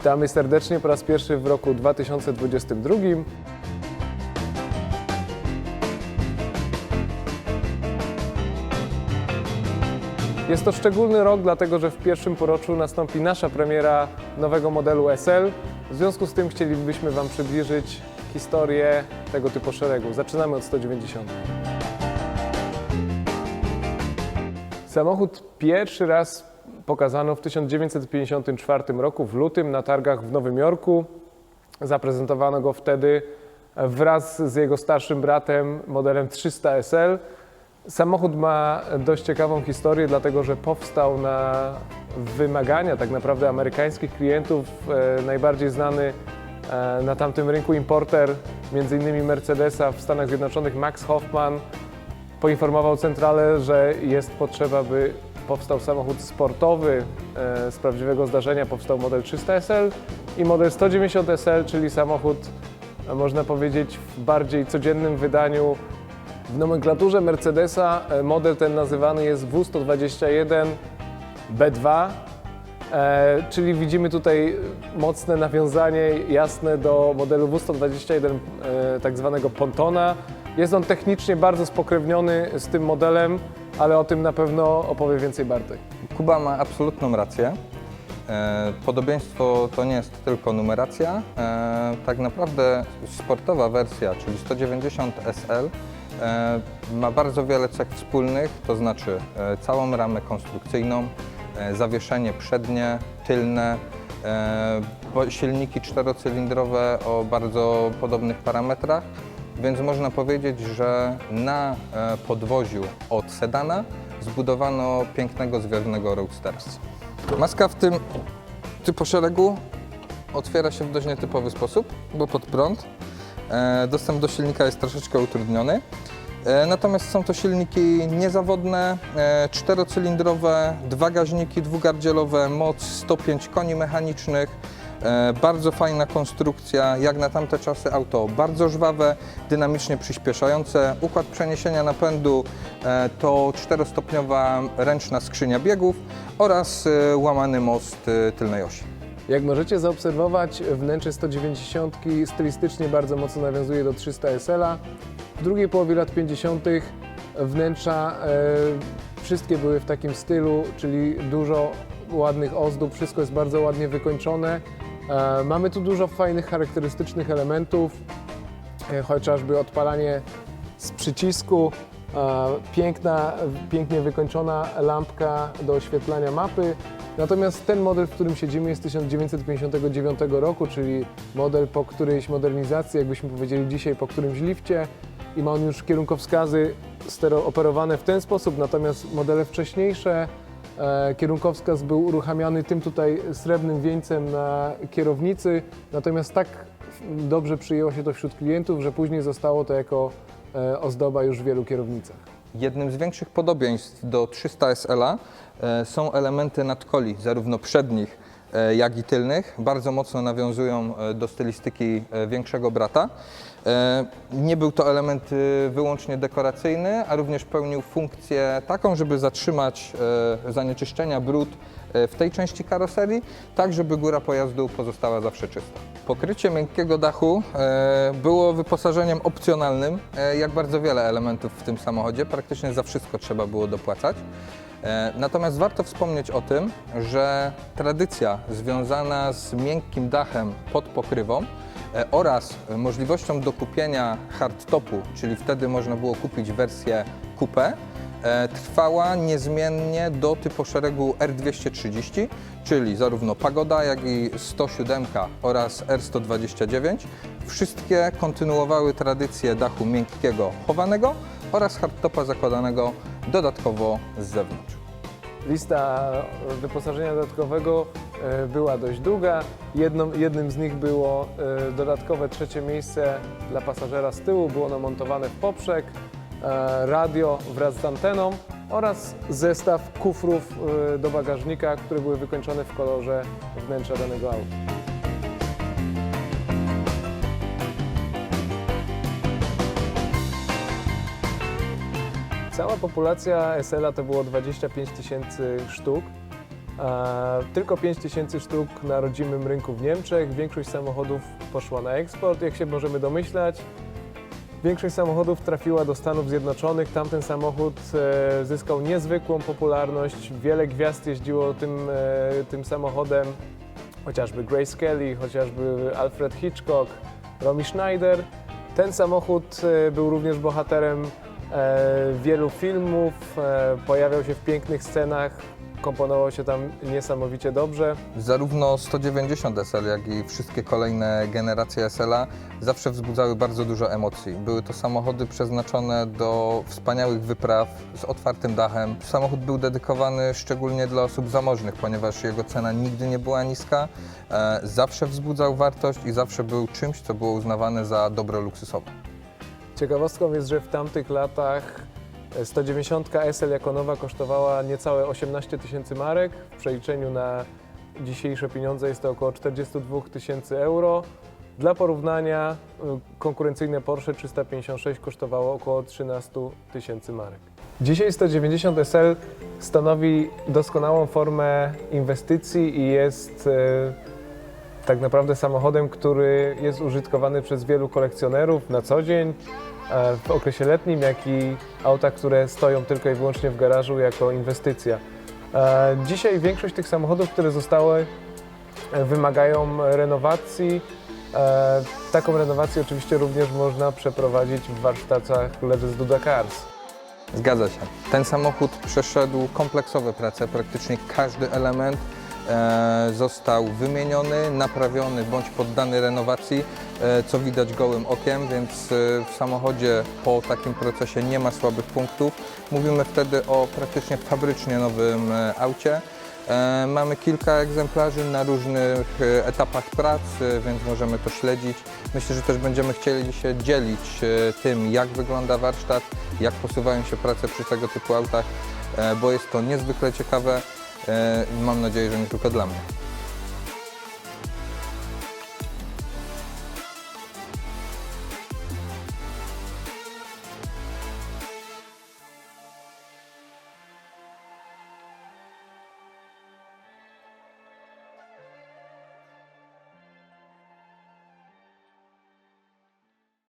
Witamy serdecznie po raz pierwszy w roku 2022. Jest to szczególny rok, dlatego że w pierwszym poroczu nastąpi nasza premiera nowego modelu SL. W związku z tym chcielibyśmy Wam przybliżyć historię tego typu szeregu. Zaczynamy od 190. Samochód pierwszy raz pokazano w 1954 roku w lutym na targach w Nowym Jorku. Zaprezentowano go wtedy wraz z jego starszym bratem modelem 300 SL. Samochód ma dość ciekawą historię, dlatego że powstał na wymagania tak naprawdę amerykańskich klientów. E, najbardziej znany e, na tamtym rynku importer, innymi Mercedesa w Stanach Zjednoczonych, Max Hoffman, poinformował centralę, że jest potrzeba, by powstał samochód sportowy. E, Z prawdziwego zdarzenia powstał model 300 SL i model 190 SL, czyli samochód, e, można powiedzieć, w bardziej codziennym wydaniu. W nomenklaturze Mercedesa e, model ten nazywany jest W121 B2, e, czyli widzimy tutaj mocne nawiązanie jasne do modelu W121 e, tak zwanego Pontona. Jest on technicznie bardzo spokrewniony z tym modelem, ale o tym na pewno opowie więcej Bartek. Kuba ma absolutną rację. E, Podobieństwo to nie jest tylko numeracja. E, Tak naprawdę sportowa wersja, czyli 190 SL, e, ma bardzo wiele cech wspólnych, to znaczy całą ramę konstrukcyjną, zawieszenie przednie, tylne, silniki czterocylindrowe o bardzo podobnych parametrach. Więc można powiedzieć, że na e, podwoziu od sedana zbudowano pięknego, zwiewnego roadstera. Maska w tym typu szeregu otwiera się w dość nietypowy sposób, bo pod prąd. E, Dostęp do silnika jest troszeczkę utrudniony. E, Natomiast są to silniki niezawodne, czterocylindrowe, dwa gaźniki dwugardzielowe, moc 105 koni mechanicznych. E, Bardzo fajna konstrukcja, jak na tamte czasy auto bardzo żwawe, dynamicznie przyspieszające. Układ przeniesienia napędu e, to czterostopniowa ręczna skrzynia biegów oraz e, łamany most tylnej osi. Jak możecie zaobserwować, wnętrze 190 stylistycznie bardzo mocno nawiązuje do 300 SL-a. W drugiej połowie lat 50. wnętrza e, wszystkie były w takim stylu, czyli dużo ładnych ozdób, wszystko jest bardzo ładnie wykończone. E, mamy tu dużo fajnych, charakterystycznych elementów, e, chociażby odpalanie z przycisku, e, piękna, pięknie wykończona lampka do oświetlania mapy. Natomiast ten model, w którym siedzimy jest z 1959 roku, czyli model po którejś modernizacji, jakbyśmy powiedzieli dzisiaj, po którymś lifcie i ma on już kierunkowskazy operowane w ten sposób, natomiast modele wcześniejsze Kierunkowskaz był uruchamiany tym tutaj srebrnym wieńcem na kierownicy, natomiast tak dobrze przyjęło się to wśród klientów, że później zostało to jako e, ozdoba już w wielu kierownicach. Jednym z większych podobieństw do 300 SL-a e, są elementy nadkoli, zarówno przednich, e, jak i tylnych. Bardzo mocno nawiązują e, do stylistyki e, większego brata. E, Nie był to element e, wyłącznie dekoracyjny, a również pełnił funkcję taką, żeby zatrzymać e, zanieczyszczenia, brud e, w tej części karoserii, tak żeby góra pojazdu pozostała zawsze czysta. Pokrycie miękkiego dachu e, było wyposażeniem opcjonalnym, e, jak bardzo wiele elementów w tym samochodzie. Praktycznie za wszystko trzeba było dopłacać. E, Natomiast warto wspomnieć o tym, że tradycja związana z miękkim dachem pod pokrywą e, oraz możliwością dokupienia hardtopu, czyli wtedy można było kupić wersję coupé, e, trwała niezmiennie do typu szeregu R230, czyli zarówno Pagoda, jak i 107 oraz R129. Wszystkie kontynuowały tradycję dachu miękkiego chowanego oraz hardtopa zakładanego dodatkowo z zewnątrz. Lista wyposażenia dodatkowego e, była dość długa. Jednym z nich było e, dodatkowe trzecie miejsce dla pasażera z tyłu. Było ono montowane w poprzek, e, radio wraz z anteną oraz zestaw kufrów do bagażnika, które były wykończone w kolorze wnętrza danego auta. Cała populacja SL-a to było 25 tysięcy sztuk. Tylko 5 tysięcy sztuk na rodzimym rynku w Niemczech. Większość samochodów poszła na eksport, jak się możemy domyślać. Większość samochodów trafiła do Stanów Zjednoczonych. Tamten samochód e, zyskał niezwykłą popularność. Wiele gwiazd jeździło tym, e, tym samochodem, chociażby Grace Kelly, chociażby Alfred Hitchcock, Romy Schneider. Ten samochód e, był również bohaterem wielu filmów, e, pojawiał się w pięknych scenach, komponował się tam niesamowicie dobrze. Zarówno 190 SL, jak i wszystkie kolejne generacje SL-a zawsze wzbudzały bardzo dużo emocji. Były to samochody przeznaczone do wspaniałych wypraw z otwartym dachem. Samochód był dedykowany szczególnie dla osób zamożnych, ponieważ jego cena nigdy nie była niska, e, zawsze wzbudzał wartość i zawsze był czymś, co było uznawane za dobro luksusowe. Ciekawostką jest, że w tamtych latach 190 SL jako nowa kosztowała niecałe 18 tysięcy marek. W przeliczeniu na dzisiejsze pieniądze jest to około 42 tysięcy euro. Dla porównania y, konkurencyjne Porsche 356 kosztowało około 13 tysięcy marek. Dzisiaj 190 SL stanowi doskonałą formę inwestycji i jest e, tak naprawdę samochodem, który jest użytkowany przez wielu kolekcjonerów na co dzień, e, w okresie letnim, jak i auta, które stoją tylko i wyłącznie w garażu jako inwestycja. E, Dzisiaj większość tych samochodów, które zostały, e, wymagają renowacji. E, Taką renowację oczywiście również można przeprowadzić w warsztatach Levis Duda Cars. Zgadza się. Ten samochód przeszedł kompleksowe prace, praktycznie każdy element e, został wymieniony, naprawiony bądź poddany renowacji, e, co widać gołym okiem, więc e, w samochodzie po takim procesie nie ma słabych punktów. Mówimy wtedy o praktycznie fabrycznie nowym e, aucie. E, Mamy kilka egzemplarzy na różnych e, etapach prac, e, więc możemy to śledzić. Myślę, że też będziemy chcieli się dzielić e, tym, jak wygląda warsztat, jak posuwają się prace przy tego typu autach, e, bo jest to niezwykle ciekawe e, mam nadzieję, że nie tylko dla mnie.